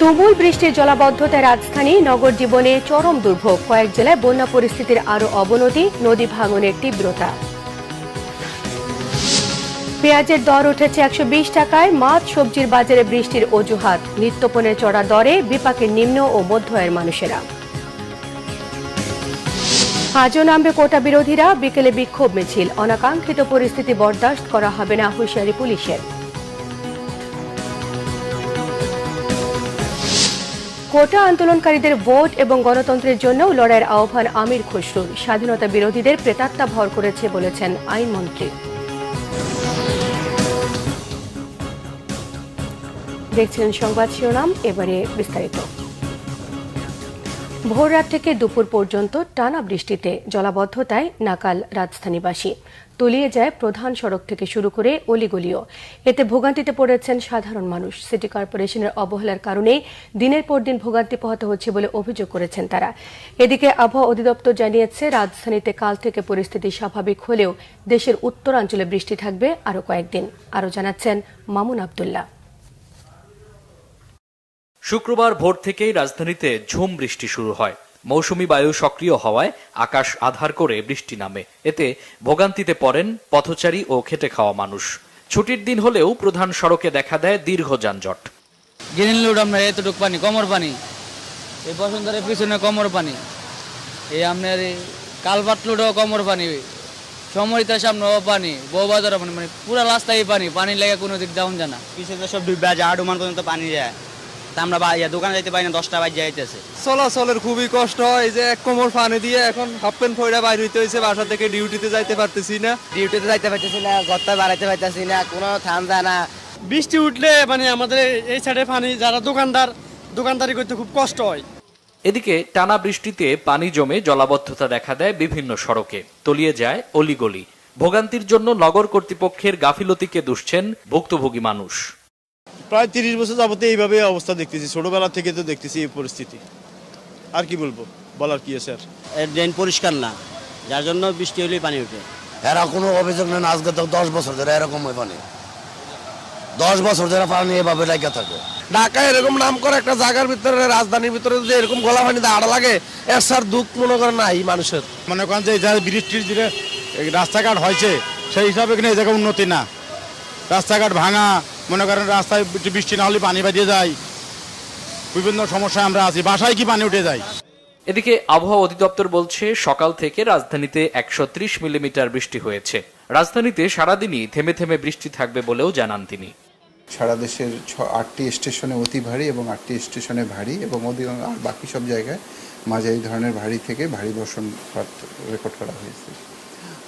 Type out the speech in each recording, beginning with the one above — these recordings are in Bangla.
তুমুল বৃষ্টির জলাবদ্ধতায় রাজধানী নগর জীবনে চরম দুর্ভোগ। কয়েক জেলায় বন্যা পরিস্থিতির আরও অবনতি, নদী ভাঙনের তীব্রতা। পেঁয়াজের দর উঠেছে একশো বিশ টাকায়, মাছ, সবজির বাজারে বৃষ্টির অজুহাত। নিত্যপণের চড়া দরে বিপাকের নিম্ন ও মধ্য আয়ের মানুষেরা। আজও নামবে কোটা বিরোধীরা, বিকেলে বিক্ষোভ মিছিল। অনাকাঙ্ক্ষিত পরিস্থিতি বরদাস্ত করা হবে না হুঁশিয়ারি পুলিশের। কোটা আন্দোলনকারীদের ভোট এবং গণতন্ত্রের জন্য লড়াইয়ের আহ্বান আমির খসরুর স্বাধীনতা বিরোধীদের প্রেতাত্মা ভর করেছে বলেছেন আইনমন্ত্রী। দেখছেন সংবাদ শিরোনাম, এবারে বিস্তারিত। ভোররাত থেকে দুপুর পর্যন্ত টানা বৃষ্টিতে জলাবদ্ধতায় নাকাল রাজধানীবাসী। তলিয়ে যায় প্রধান সড়ক থেকে শুরু করে অলিগলিও। এতে ভোগান্তিতে পড়েছেন সাধারণ মানুষ। সিটি কর্পোরেশনের অবহেলার কারণে দিনের পর দিন ভোগান্তি পোহাতে হচ্ছে বলে অভিযোগ করেছেন তারা। এদিকে আবহাওয়া অধিদপ্তর জানিয়েছে, রাজধানীতে কাল থেকে পরিস্থিতি স্বাভাবিক হলেও দেশের উত্তরাঞ্চলে বৃষ্টি থাকবে আরও কয়েকদিন। আরও জানাচ্ছেন মামুন আবদুল্লাহ। শুক্রবার ভোর থেকেই রাজধানীতে ঝুম বৃষ্টি শুরু হয়। মৌসুমি বায়ু সক্রিয় হওয়ায় আকাশ আধার করে বৃষ্টি নামে। এতে ভোগান্তিতে পড়েন পথচারী ও খেটে খাওয়া মানুষ। ছুটির দিন হলেও প্রধান সড়কে দেখা দেয় দীর্ঘ যানজট। গ্রিন লোড আপনার এতটুক পানি কমর পানি। এই বসন্তের পিছনে কমর পানি। এই আপনার এই কালপাট লোডও কমর পানি। সমরিতার সামনেও পানি বউবাজারও পানি মানে পুরা রাস্তায় পানি। পানি লেগে কোনো দিক যাওন যায় না। পিছনে সব ডুবে যায় আডুমান পর্যন্ত পানি যায়। তা আমরা দোকানে যাইতে পারি না দশটা বাজে যাইতেছে। চলাচলের খুবই কষ্ট হয় যে এক কোমর পানি দিয়ে এখন হাফ প্যান্ট ফইরা বাইর হইতে হয়েছে বাসা থেকে ডিউটিতে যাইতে পারতেছি না। ডিউটিতে যাইতে পারতেছি না গত্তা বাড়াইতে পারতেছি না কোনো না। বৃষ্টি উঠলে মানে আমাদের এই সাইডে পানি যারা দোকানদার দোকানদারি করতে খুব কষ্ট হয়। এদিকে টানা বৃষ্টিতে পানি জমে জলাবদ্ধতা দেখা দেয় বিভিন্ন সড়কে তলিয়ে যায় অলিগলি। ভোগান্তির জন্য নগর কর্তৃপক্ষের গাফিলতিকে দুষছেন ভুক্তভোগী মানুষ। প্রায় তিরিশ বছর যাবতে এইভাবে অবস্থা দেখতেছি। ছোটবেলা থেকে তো দেখতেছি এই পরিস্থিতি। আর কি বলব? বলার কি আছে আর? ড্রেন পরিষ্কার না। যার জন্য বৃষ্টি হলেই পানি উঠে এরা কোনো অভিযোগ নেই না আজকে তো দশ বছর ধরে এরকম হয় পানি। দশ বছর ধরে পানি এভাবে লেগে থাকে। ঢাকা এরকম নাম করে একটা জায়গার ভিতরে রাজধানীর ভিতরে যদি এরকম গলা পানিতে আড়া লাগে এর স্যার দুঃখ মনে করে নাই মানুষের। মনে করেন যে যা বৃষ্টির যে রাস্তাঘাট হয়েছে সেই হিসাবে কিনা এই জায়গায় উন্নতি না। রাস্তাঘাট ভাঙা মনে করেন রাস্তায় বৃষ্টি না হলে পানি বাজিয়ে যায়। বিভিন্ন সমস্যায় আমরা আছি। বাসায় কি পানি উঠে যায়? এদিকে আবহাওয়া অধিদপ্তর বলছে সকাল থেকে রাজধানীতে একশো ত্রিশ মিলিমিটার বৃষ্টি হয়েছে। রাজধানীতে সারাদিনই থেমে থেমে বৃষ্টি থাকবে বলেও জানান তিনি। সারা দেশের ছ আটটি স্টেশনে অতি ভারী এবং আটটি স্টেশনে ভারী এবং আর বাকি সব জায়গায় মাঝারি ধরনের ভারী থেকে ভারী বর্ষণপাত রেকর্ড করা হয়েছে।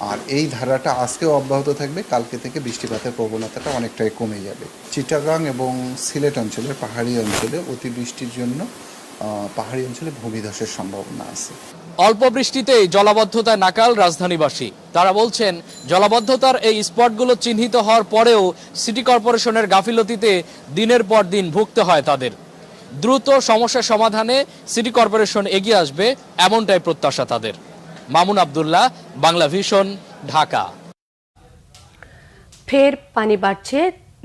আর এই ধারাটা আজকেও অব্যাহত থাকবে, কালকে থেকে বৃষ্টিপাতের প্রবণতাটা অনেকটাই কমে যাবে। চিটাগাং এবং সিলেট অঞ্চলের পাহাড়ি অঞ্চলে অতিবৃষ্টির জন্য পাহাড়ি অঞ্চলে ভূমিধসের সম্ভাবনা আছে। অল্প বৃষ্টিতেই জলাবদ্ধতায় নাকাল রাজধানীবাসী। তারা বলছেন, জলাবদ্ধতার এই স্পটগুলো চিহ্নিত হওয়ার পরেও সিটি কর্পোরেশনের গাফিলতিতে দিনের পর দিন ভুগতে হয় তাদের। দ্রুত সমস্যা সমাধানে সিটি কর্পোরেশন এগিয়ে আসবে, এমনটাই প্রত্যাশা তাদের। মামুন আবদুল্লাহ, বাংলা ভিশন, ঢাকা। ফের পানি বাড়ছে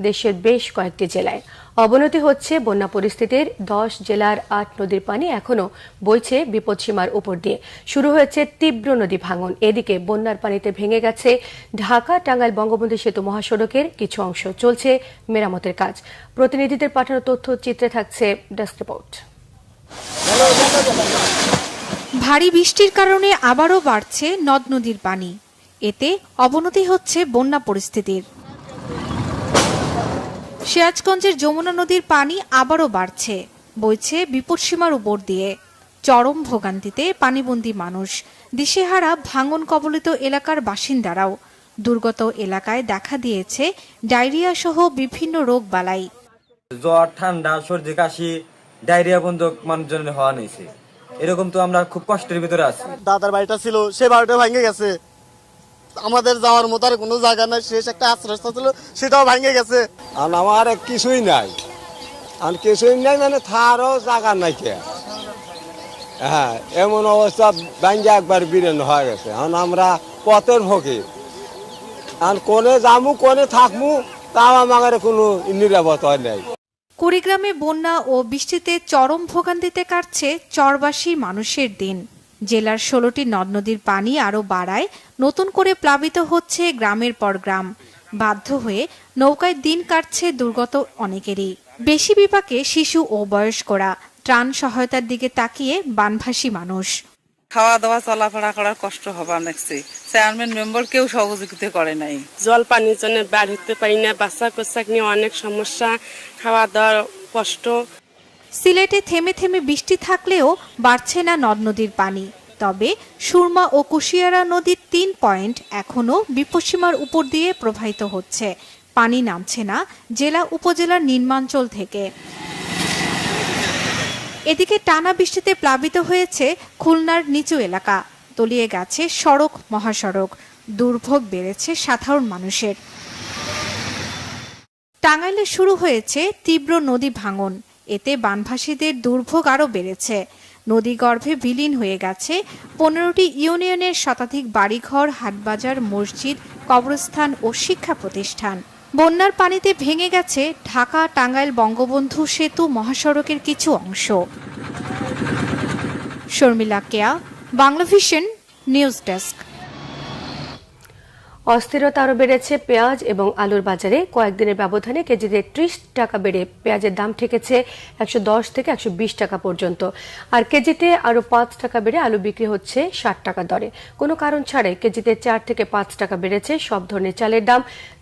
দেশের বেশ কয়েকটি জেলায়। অবনতি হচ্ছে বন্যা পরিস্থিতির। দশ জেলার আট নদীর পানি এখনও বইছে বিপদসীমার উপর দিয়ে। শুরু হয়েছে তীব্র নদী ভাঙন। এদিকে বন্যার পানিতে ভেঙে গেছে ঢাকা, টাঙ্গাইল বঙ্গবন্ধু সেতু মহাসড়কের কিছু অংশ। চলছে মেরামতের কাজ। প্রতিনিধিদের পাঠানো তথ্য চিত্রে থাকছে ডেস্ক রিপোর্ট। ভারী বৃষ্টির কারণে আবারও বাড়ছে নদ নদীর পানি। এতে অবনতি হচ্ছে বন্যা পরিস্থিতির। সিরাজগঞ্জের যমুনা নদীর পানি আবারও বাড়ছে, বইছে বিপদসীমার উপর দিয়ে। চরম ভোগান্তিতে পানিবন্দী মানুষ, দিশেহারা ভাঙন কবলিত এলাকার বাসিন্দারাও দুর্গত এলাকায় দেখা দিয়েছে ডায়রিয়া সহ বিভিন্ন রোগ বালাই। জ্বর, ঠান্ডা, সর্দি, কাশি, ডায়রিয়া বন্ধ মানুষজনের হওয়া নিয়েছে। এরকম তো আমরা খুব কষ্টের ভিতরে আছি। দাদার বাড়িটা ছিল সে বাড়িটা ভেঙে গেছে। আমাদের যাওয়ার মতো আর কোনো জায়গা নাই শেষ একটা আশ্রয় ছিল সেটাও ভেঙে গেছে। আর আমার কিছুই নাই। আর কিছুই নাই মানে থারও জায়গা নাই কে। হ্যাঁ এমন অবস্থা ব্যাঙ্গে একবার বীরেন হয়ে গেছে। এখন আমরা পথের ফকির আর কোনে যামু কোনে থাকমু তাও আমাদের কোনো নিরাপত্তা নেই। কুড়িগ্রামে বন্যা ও বৃষ্টিতে চরম ভোগান্তিতে কাটছে চরবাসী মানুষের দিন। জেলার ষোলোটি নদ নদীর পানি আরও বাড়ায়, নতুন করে প্লাবিত হচ্ছে গ্রামের পর গ্রাম। বাধ্য হয়ে নৌকায় দিন কাটছে দুর্গত অনেকেরই। বেশি বিপাকে শিশু ও বয়স্করা। ত্রাণ সহায়তার দিকে তাকিয়ে বানভাসী মানুষ। খাওয়া দাওয়া চলাফেরা করার কষ্ট হবে অনেকছে চেয়ারম্যান মেম্বার কেউ সহযোগিতা করে নাই। জল পানির জন্য বার হতে পারি না বাচ্চা কোচ্চাক নিয়ে অনেক সমস্যা খাওয়া দাওয়ার কষ্ট। সিলেটে থেমে থেমে বৃষ্টি থাকলেও বাড়ছে না নদ নদীর পানি। তবে সুরমা ও কুশিয়ারা নদীর তিন পয়েন্ট এখনও বিপদসীমার উপর দিয়ে প্রবাহিত হচ্ছে। পানি নামছে না জেলা উপজেলার নির্মাঞ্চল থেকে। এদিকে টানা বৃষ্টিতে প্লাবিত হয়েছে খুলনার নিচু এলাকা। তলিয়ে গেছে সড়ক, মহাসড়ক। দুর্ভোগ বেড়েছে সাধারণ মানুষের। টাঙ্গাইলে শুরু হয়েছে তীব্র নদী ভাঙন। এতে বানভাসীদের দুর্ভোগ আরও বেড়েছে। নদীগর্ভে বিলীন হয়ে গেছে পনেরোটি ইউনিয়নের শতাধিক বাড়িঘর, হাটবাজার, মসজিদ, কবরস্থান ও শিক্ষা প্রতিষ্ঠান। বন্যার পানিতে ভেঙে গেছে ঢাকা, টাঙ্গাইল বঙ্গবন্ধু সেতু মহাসড়কের কিছু অংশ। Sharmila Keya, Banglavision, news desk. অস্থিরতা আরও বেড়েছে পেঁয়াজ এবং আলুর বাজারে। কয়েকদিনের ব্যবধানে কেজিতে ত্রিশ টাকা বেড়ে পেঁয়াজের দাম ঠেকেছে একশো দশ থেকে একশো বিশ টাকা পর্যন্ত। আর কেজিতে আরও পাঁচ টাকা বেড়ে আলু বিক্রি হচ্ছে ষাট টাকা দরে। কোনো কারণ ছাড়াই কেজিতে চার থেকে পাঁচ টাকা বেড়েছে সব ধরনের চালের দাম।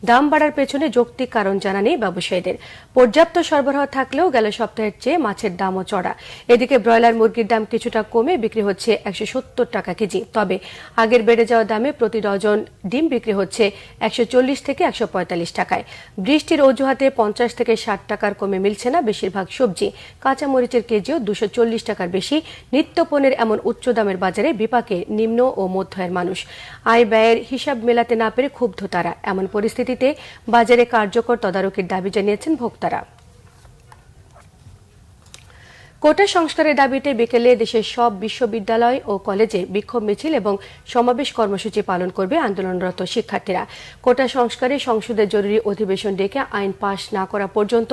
দাম বাড়ার পেছনে যৌক্তিক কারণ জানা নেই ব্যবসায়ীদের। পর্যাপ্ত সরবরাহ থাকলেও গেল সপ্তাহের চেয়ে মাছের দামও চড়া। এদিকে ব্রয়লার মুরগির দাম কিছুটা কমে বিক্রি হচ্ছে একশো সত্তর টাকা কেজি। তবে আগের বেড়ে যাওয়া দামে প্রতি ডজন ডিম বিক্রি হচ্ছে একশো চল্লিশ থেকে একশো পঁয়তাল্লিশ টাকায়। বৃষ্টির অজুহাতে পঞ্চাশ থেকে ষাট টাকার কমে মিলছে না বেশিরভাগ সবজি। কাঁচামরিচের কেজিও দুশো টাকার বেশি। নিত্য পণ্যের এমন উচ্চ দামের বাজারে বিপাকে নিম্ন ও মধ্যয়ের মানুষ। আয় ব্যয়ের হিসাব মেলাতে না পেরে ক্ষুব্ধ তারা। এমন পরিস্থিতিতে বাজারে কার্যকর তদারকির দাবি জানিয়েছেন ভোক্তারা। কোটা সংস্কারের দাবিতে বিকেলে দেশের সব বিশ্ববিদ্যালয় ও কলেজে বিক্ষোভ মিছিল এবং সমাবেশ কর্মসূচি পালন করবে আন্দোলনরত শিক্ষার্থীরা। কোটা সংস্কারে সংসদের জরুরি অধিবেশন ডেকে আইন পাশ না করা পর্যন্ত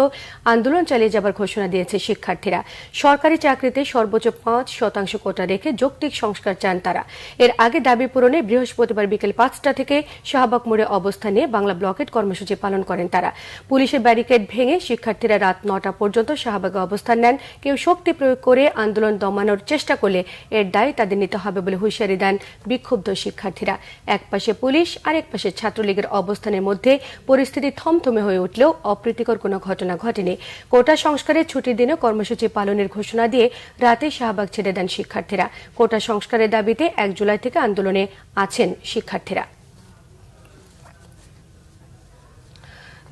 আন্দোলন চালিয়ে যাবার ঘোষণা দিয়েছে শিক্ষার্থীরা। সরকারি চাকরিতে সর্বোচ্চ পাঁচ শতাংশ কোটা রেখে যৌক্তিক সংস্কার চান তারা। এর আগে দাবি পূরণে বৃহস্পতিবার বিকেল পাঁচটা থেকে শাহবাগ মোড়ে অবস্থান নিয়ে বাংলা ব্লকেট কর্মসূচি পালন করেন তারা। পুলিশের ব্যারিকেড ভেঙে শিক্ষার্থীরা রাত নটা পর্যন্ত শাহবাগে অবস্থান নেন। কেউ শক্তি প্রয়োগ করে আন্দোলন দমানোর চেষ্টা করলে এর দায় তাদের নিতে হবে বলে হুঁশিয়ারি দেন বিক্ষুব্ধ শিক্ষার্থীরা। একপাশে পুলিশ আর একপাশে ছাত্রলীগের অবস্থানের মধ্যে পরিস্থিতি থমথমে হয়ে উঠলেও অপ্রীতিকর কোনো ঘটনা ঘটেনি। কোটা সংস্কারের ছুটির দিনে কর্মসূচি পালনের ঘোষণা দিয়ে রাতে শাহবাগ ছেড়ে দেন শিক্ষার্থীরা। কোটা সংস্কারের দাবিতে এক জুলাই থেকে আন্দোলনে আছেন শিক্ষার্থীরা।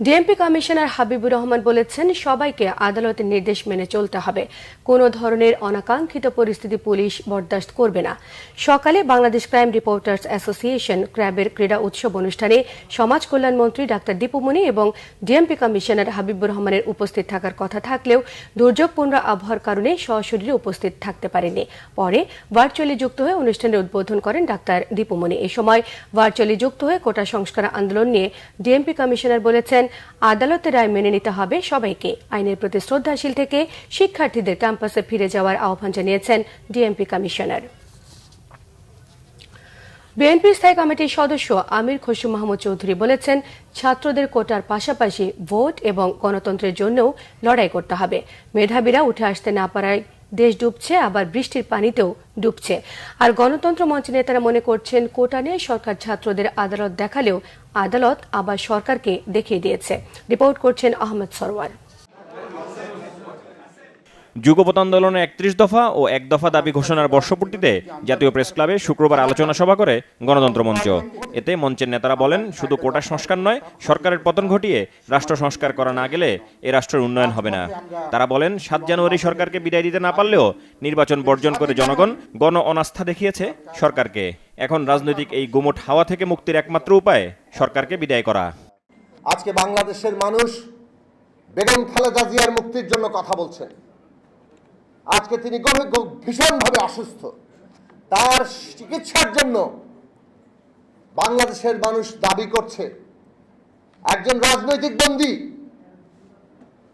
ডিএমপি কমিশনার হাবিবুর রহমান বলেছেন, সবাইকে আদালতের নির্দেশ মেনে চলতে হবে। কোনো ধরনের অনাকাঙ্ক্ষিত পরিস্থিতি পুলিশ বরদাস্ত করবে না। সকালে বাংলাদেশ ক্রাইম রিপোর্টার্স অ্যাসোসিয়েশন ক্র্যাবের ক্রীড়া উৎসব অনুষ্ঠানে সমাজ কল্যাণ মন্ত্রী ডাক্তার দীপুমণি এবং ডিএমপি কমিশনার হাবিবুর রহমানের উপস্থিত থাকার কথা থাকলেও দুর্যোগপূর্ণ আবহাওয়ার কারণে সশরীরে উপস্থিত থাকতে পারেনি পরে ভার্চুয়ালি যুক্ত হয়ে অনুষ্ঠানের উদ্বোধন করেন ডাক্তার দীপুমণি এ সময় ভার্চুয়ালি যুক্ত হয়ে কোটা সংস্কার আন্দোলন নিয়ে ডিএমপি কমিশনার বলেছেন আদালতের রায় মেনে নিতে হবে সবাইকে। আইনের প্রতি শ্রদ্ধাশীল থেকে শিক্ষার্থীদের ক্যাম্পাসে ফিরে যাওয়ার আহ্বান জানিয়েছেন ডিএমপি কমিশনার। বিএনপি স্থায়ী কমিটির সদস্য আমির খসরু মাহমুদ চৌধুরী বলেছেন, ছাত্রদের কোটার পাশাপাশি ভোট এবং গণতন্ত্রের জন্যও লড়াই করতে হবে। মেধাবীরা উঠে আসতে না পারায় দেশ ডুবছে, আবার বৃষ্টির পানিতেও ডুবছে। আর গণতন্ত্র মঞ্চ নেতারা মনে করছেন, কোটা নিয়ে সরকার ছাত্রদের আদালত দেখালেও আদালত আবার সরকারকে দেখিয়ে দিয়েছে। রিপোর্ট করছেন আহমেদ সরওয়ার। যুগপৎ আন্দোলনের একত্রিশ দফা ও এক দফা দাবি ঘোষণার বর্ষপূর্তিতে জাতীয় প্রেস ক্লাবে শুক্রবার আলোচনা সভা করে গণতন্ত্র মঞ্চ। এতে মঞ্চের নেতারা বলেন, শুধু কোটা সংস্কার নয়, সরকারের পতন ঘটিয়ে রাষ্ট্র সংস্কার করা না গেলে এ রাষ্ট্রের উন্নয়ন হবে না। তারা বলেন, সাত জানুয়ারি সরকারকে বিদায় দিতে না পারলেও নির্বাচন বর্জন করে জনগণ গণ অনাস্থা দেখিয়েছে সরকারকে। এখন রাজনৈতিক এই গুমট হাওয়া থেকে মুক্তির একমাত্র উপায় সরকারকে বিদায় করা। আজকে বাংলাদেশের মানুষ বেগম খালেদা জিয়ার মুক্তির জন্য কথা বলছেন। আজকে তিনি ভীষণভাবে অসুস্থ। তার চিকিৎসার জন্য বাংলাদেশের মানুষ দাবি করছে, একজন রাজনৈতিক বন্দী,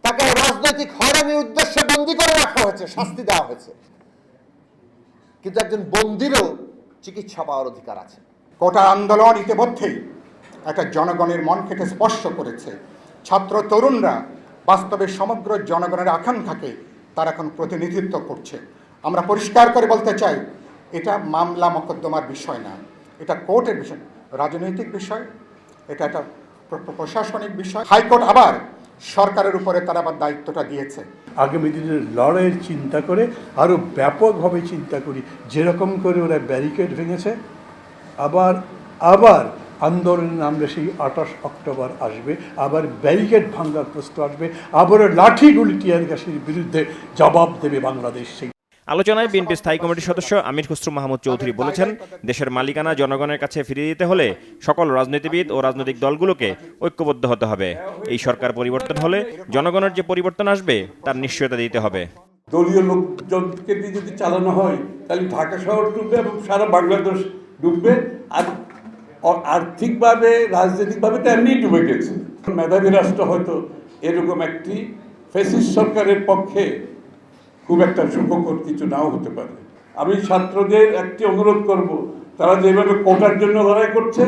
তাকে রাজনৈতিক হয়রানির উদ্দেশ্যে বন্দি করে রাখা হয়েছে, শাস্তি দেওয়া হয়েছে। কিন্তু একজন বন্দিরও চিকিৎসা পাওয়ার অধিকার আছে। কোটা আন্দোলন ইতিমধ্যেই একটা জনগণের মন কেটে স্পর্শ করেছে। ছাত্র তরুণরা বাস্তবে সমগ্র জনগণের আকাঙ্ক্ষাকে তারা এখন প্রতিনিধিত্ব করছে। আমরা পরিষ্কার করে বলতে চাই, এটা মামলা মোকদ্দমার বিষয় না। এটা কোর্টের বিষয়, রাজনৈতিক বিষয়, এটা একটা প্র- প্র- প্রশাসনিক বিষয়। হাইকোর্ট আবার সরকারের উপরে তারা আবার দায়িত্বটা দিয়েছে। আগামী দিনের লড়াইয়ের চিন্তা করে আরও ব্যাপকভাবে চিন্তা করি, যেরকম করে ওরা ব্যারিকেড ভেঙেছে, আবার আবার আন্দোলনের নামলে সেই আঠাশ অক্টোবর আসবে আবার ব্যারিকেড ভাঙ্গার প্রশ্ন আসবে আবার লাঠি গুলি টিয়ার গ্যাসের বিরুদ্ধে জবাব দেবে বাংলাদেশ। সেই আলোচনায় বিএনপি স্থায়ী কমিটির সদস্য আমির খসরু মাহমুদ চৌধুরী বলেছেন দেশের মালিকানা জনগণের কাছে ফিরিয়ে দিতে হলে সকল রাজনীতিবিদ ও রাজনৈতিক দলগুলোকে ঐক্যবদ্ধ হতে হবে। এই সরকার পরিবর্তন হলে জনগণের যে পরিবর্তন আসবে তার নিশ্চয়তা দিতে হবে। দলীয় লোকজনকে যদি চালানো হয় তাহলে ঢাকা শহর ডুববে এবং সারা বাংলাদেশ ডুববে। আর আর্থিকভাবে, রাজনৈতিকভাবে তো এমনি ডুবে গেছে। মেধাবী রাষ্ট্র হয়তো এরকম একটি ফেসিস সরকারের পক্ষে খুব একটা সুখকর কিছু নাও হতে পারে। আমি ছাত্রদের একটি অনুরোধ করব, তারা যেভাবে কোটার জন্য লড়াই করছে,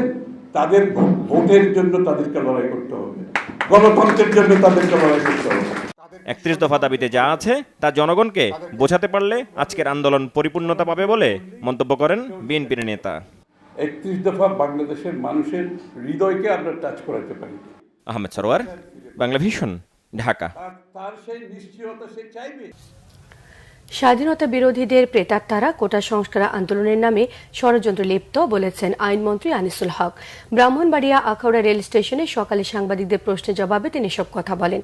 তাদের ভোটের জন্য তাদেরকে লড়াই করতে হবে। গণতন্ত্রের জন্য তাদেরকে লড়াই করতে হবে। একত্রিশ দফা দাবিতে যা আছে, তা জনগণকে বোঝাতে পারলে আজকের আন্দোলন পরিপূর্ণতা পাবে বলে মন্তব্য করেন বিএনপির নেতা। একত্রিশ দফা বাংলাদেশের মানুষের হৃদয়কে আমরা টাচ করাতে পারি। আহমেদ সরোয়ার বাংলা ভীষণ ঢাকা। তার সেই নিশ্চয়তা সে চাইবে। স্বাধীনতা বিরোধীদের প্রেতাত্মারা কোটা সংস্কার আন্দোলনের নামে ষড়যন্ত্র লিপ্ত বলেছেন আইনমন্ত্রী আনিসুল হক। ব্রাহ্মণবাড়িয়া আখাউড়া রেল স্টেশনে সকালে সাংবাদিকদের প্রশ্নের জবাবে তিনি সব কথা বলেন।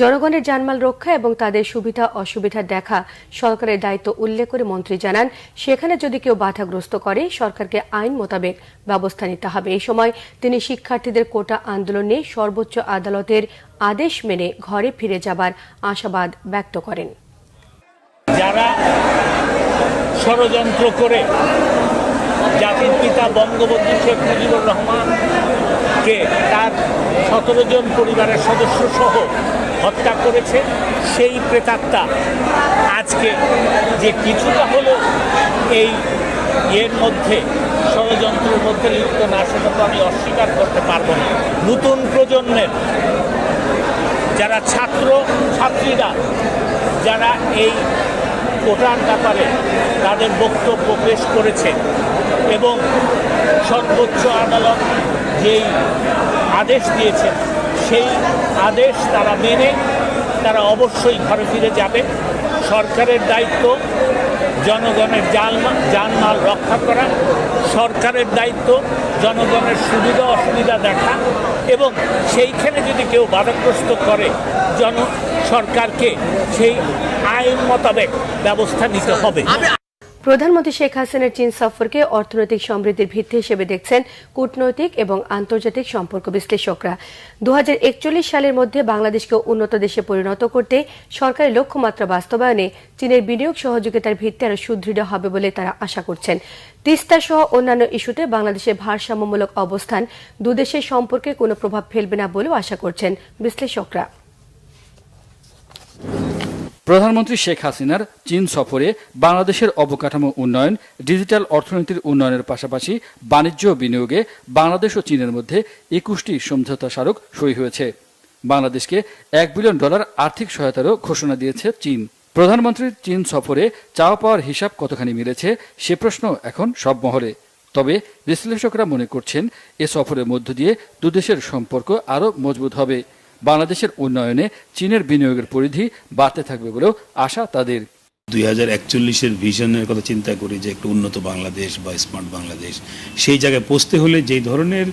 জনগণের জানমাল রক্ষা এবং তাদের সুবিধা অসুবিধা দেখা সরকারের দায়িত্ব উল্লেখ করে মন্ত্রী জানান, সেখানে যদি কেউ বাধাগ্রস্ত করে, সরকারকে আইন মোতাবেক ব্যবস্থা নিতে হবে। এই সময় তিনি শিক্ষার্থীদের কোটা আন্দোলনে সর্বোচ্চ আদালতের আদেশ মেনে ঘরে ফিরে যাবার আশাবাদ ব্যক্ত করেন। যারা ষড়যন্ত্র করে জাতির পিতা বঙ্গবন্ধু শেখ মুজিবুর রহমানকে তার সতেরো জন পরিবারের সদস্য সহ হত্যা করেছে, সেই প্রেতাত্মা আজকে যে কিছুটা হলো এই এর মধ্যে, ষড়যন্ত্রের মধ্যে লিপ্ত না, সেটা তো আমি অস্বীকার করতে পারব না। নতুন প্রজন্মের যারা ছাত্র, ছাত্রীরা, যারা এই কোটার ব্যাপারে তাদের বক্তব্য পেশ করেছে এবং সর্বোচ্চ আদালত যেই আদেশ দিয়েছেন সেই আদেশ তারা মেনে, তারা অবশ্যই ঘরে ফিরে যাবে। সরকারের দায়িত্ব জনগণের জানমাল জানমাল রক্ষা করা, সরকারের দায়িত্ব জনগণের সুবিধা, অসুবিধা দেখা এবং সেইখানে যদি কেউ বাধাগ্রস্ত করে জন সরকারকে সেই আইন মোতাবেক ব্যবস্থা নিতে হবে। প্রধানমন্ত্রী শেখ হাসিনার চীন সফরকে অর্থনৈতিক সমৃদ্ধির ভিত্তি হিসেবে দেখছেন কূটনৈতিক এবং আন্তর্জাতিক সম্পর্ক বিশ্লেষকরা। দু হাজার একচল্লিশ সালের মধ্যে বাংলাদেশকে উন্নত দেশে পরিণত করতে সরকারি লক্ষ্যমাত্রা বাস্তবায়নে চীনের বিনিয়োগ সহযোগিতার ভিত্তি আরও সুদৃঢ় হবে বলে তারা আশা করছেন। তিস্তা সহ অন্যান্য ইস্যুতে বাংলাদেশের ভারসাম্যমূলক অবস্থান দুদেশের সম্পর্কে কোনো প্রভাব ফেলবে না বলেও আশা করছেন বিশ্লেষকরা। প্রধানমন্ত্রী শেখ হাসিনার চীন সফরে বাংলাদেশের অবকাঠামো উন্নয়ন, ডিজিটাল অর্থনীতির উন্নয়নের পাশাপাশি বাণিজ্য বিনিয়োগে বাংলাদেশ ও চীনের মধ্যে একুশটি সমঝোতা স্মারক সই হয়েছে। বাংলাদেশকে এক বিলিয়ন ডলার আর্থিক সহায়তারও ঘোষণা দিয়েছে চীন। প্রধানমন্ত্রীর চীন সফরে চাওয়া পাওয়ার হিসাব কতখানি মিলেছে সে প্রশ্ন এখন সব মহলে। তবে বিশ্লেষকরা মনে করছেন, এ সফরের মধ্য দিয়ে দুদেশের সম্পর্ক আরও মজবুত হবে। বাংলাদেশের উন্নয়নে চীনের বিনিয়োগের পরিধি বাড়তে থাকবে বলেও আশা তাদের। দুই হাজার একচল্লিশের ভিশনের কথা চিন্তা করি যে একটু উন্নত বাংলাদেশ বা স্মার্ট বাংলাদেশ, সেই জায়গায় পৌঁছতে হলে যেই ধরনের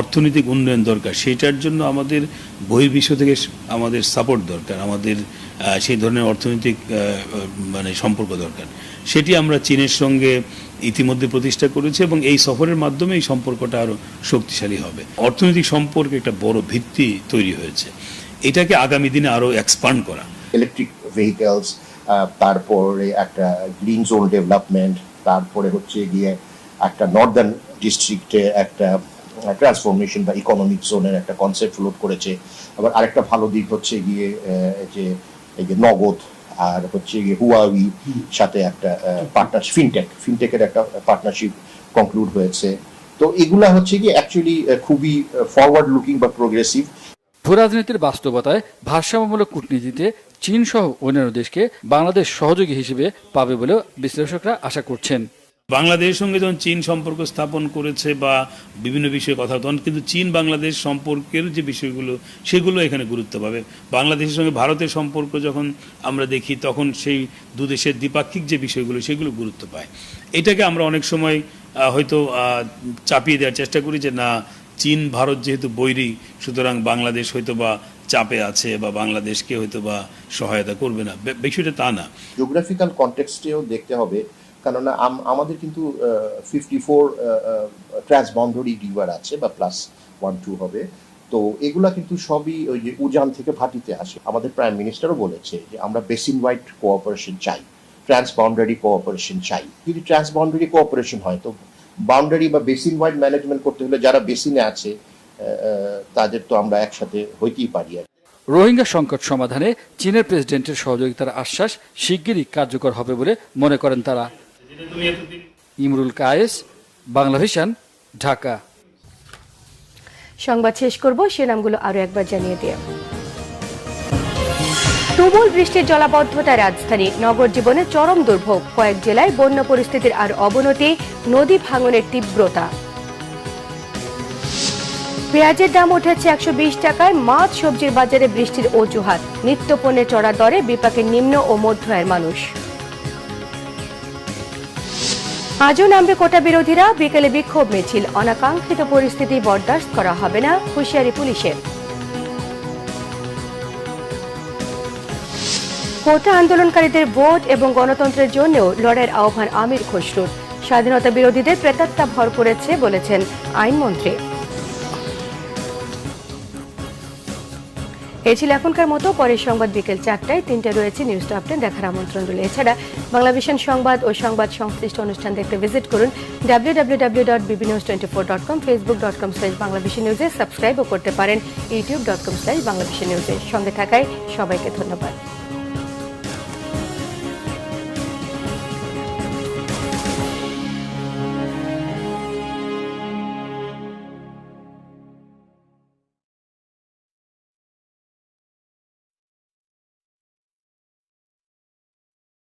অর্থনৈতিক উন্নয়ন দরকার সেটার জন্য আমাদের বহির্বিশ্ব থেকে আমাদের সাপোর্ট দরকার, আমাদের সেই ধরনের অর্থনৈতিক মানে সম্পর্ক দরকার। সেটি আমরা চীনের সঙ্গে ইতিমধ্যে প্রতিষ্ঠা করেছে এবং এই সফরের মাধ্যমে এই সম্পর্কটা আরও শক্তিশালী হবে। অর্থনৈতিক সম্পর্কে একটা বড় ভিত্তি তৈরি হয়েছে। এটাকে আগামী দিনে আরও এক্সপান্ড করা। ইলেকট্রিক ভেহিকেলস তারপরে একটা গ্রিন জোন ডেভেলপমেন্ট তারপরে হচ্ছে গিয়ে একটা নর্দার্ন ডিস্ট্রিক্টে একটা ট্রান্সফরমেশন বা ইকোনমিক জোনের একটা কনসেপ্ট ফ্লোট করেছে। আবার আরেকটা ভালো দিক হচ্ছে গিয়ে যে এই যে নগদ আর হচ্ছে হুয়াউই সাথে একটা পার্টনার ফিনটেক ফিনটেকের একটা পার্টনারশিপ কনক্লুড হয়েছে। তো এগুলা হচ্ছে কি অ্যাকচুয়ালি খুবই ফরওয়ার্ড লুকিং বা প্রোগ্রেসিভ ভূরাজনীতির বাস্তবতায় ভারসাম্যমূলক কূটনীতিতে চীন সহ অন্যান্য দেশকে বাংলাদেশ সহযোগী হিসেবে পাবে বলেও বিশ্লেষকরা আশা করছেন। বাংলাদেশের সঙ্গে যখন চীন সম্পর্ক স্থাপন করেছে বা বিভিন্ন বিষয়ে কথা তখন কিন্তু চীন বাংলাদেশ সম্পর্কের যে বিষয়গুলো, সেগুলো এখানে গুরুত্ব পাবে। বাংলাদেশের সঙ্গে ভারতের সম্পর্ক যখন আমরা দেখি, তখন সেই দু দেশের দ্বিপাক্ষিক যে বিষয়গুলো, সেগুলো গুরুত্ব পায়। এটাকে আমরা অনেক সময় হয়তো চাপিয়ে দেওয়ার চেষ্টা করি যে না, চীন, ভারত যেহেতু বৈরী, সুতরাং বাংলাদেশ হয়তো বা চাপে আছে বা বাংলাদেশকে হয়তো বা সহায়তা করবে না। বিষয়টা তা না। জিওগ্রাফিক্যাল কনটেক্সটেও দেখতে হবে কেননা আম- আমাদের কিন্তু ফিফটি ফোর ট্রান্সবন্ডারি রিভার আছে বা প্লাস ওয়ান টু হবে। তো এগুলা কিন্তু সবই ওই যে উজান থেকে ভাটিতে আসে। আমাদের প্রাইম মিনিস্টারও বলেছে যে আমরা বেসিন ওয়াইড কোঅপারেশন চাই ট্রান্সবাউন্ডারি কোঅপারেশন চাই। যদি ট্রান্সবাউন্ডারি কোঅপারেশন হয়, তো বাউন্ডারি বা বেসিন ওয়াইড ম্যানেজমেন্ট করতে হলে যারা বেসিনে আছে তাদের তো আমরা একসাথে হইতেই পারি আর। রোহিঙ্গা সংকট সমাধানে চীনের প্রেসিডেন্টের সহযোগিতার আশ্বাস শিগগিরই কার্যকর হবে বলে মনে করেন তারা। ইমরুল কায়েস, বাংলা ভিশন, ঢাকা। সংবাদ শেষ করব সে নামগুলো আরও একবার জানিয়ে দিয়ে। তুমুল বৃষ্টির জলাবদ্ধতা রাজধানী নগর জীবনে চরম দুর্ভোগ। কয়েক জেলায় বন্যা পরিস্থিতির আর অবনতি, নদী ভাঙনের তীব্রতা। পেঁয়াজের দাম উঠেছে একশো বিশ টাকায়, মাছ, সবজির বাজারে বৃষ্টির অজুহাত। নিত্যপণ্যে চড়া দরে বিপাকে নিম্ন ও মধ্য আয়ের মানুষ। আজও নামবে কোটা বিরোধীরা। বিকেলে বিক্ষোভ মিছিল। অনাকাঙ্ক্ষিত পরিস্থিতি বরদাস্ত করা হবে না হুঁশিয়ারি পুলিশের। কোটা আন্দোলনকারীদের ভোট এবং গণতন্ত্রের জন্যও লড়াইয়ের আহ্বান আমির খসরুর স্বাধীনতা বিরোধীদের প্রেতাত্মা ভর করেছে বলেছেন আইনমন্ত্রী। এই ছিল এখনকার মতো, পরের সংবাদ বিকেল চারটায়। তিনটে রয়েছে নিউজ টু আপডেট দেখার আমন্ত্রণ রইল। এছাড়া বাংলা ভিশন সংবাদ ও সংবাদ সংশ্লিষ্ট অনুষ্ঠান দেখতে ভিজিট করুন W W W dot B B news twenty four dot com Facebook dot com slash Bangla Vision নিউজে সাবস্ক্রাইবও করতে পারেন YouTube dot com slash Bangla Vision নিউজে সঙ্গে থাকায় সবাইকে ধন্যবাদ।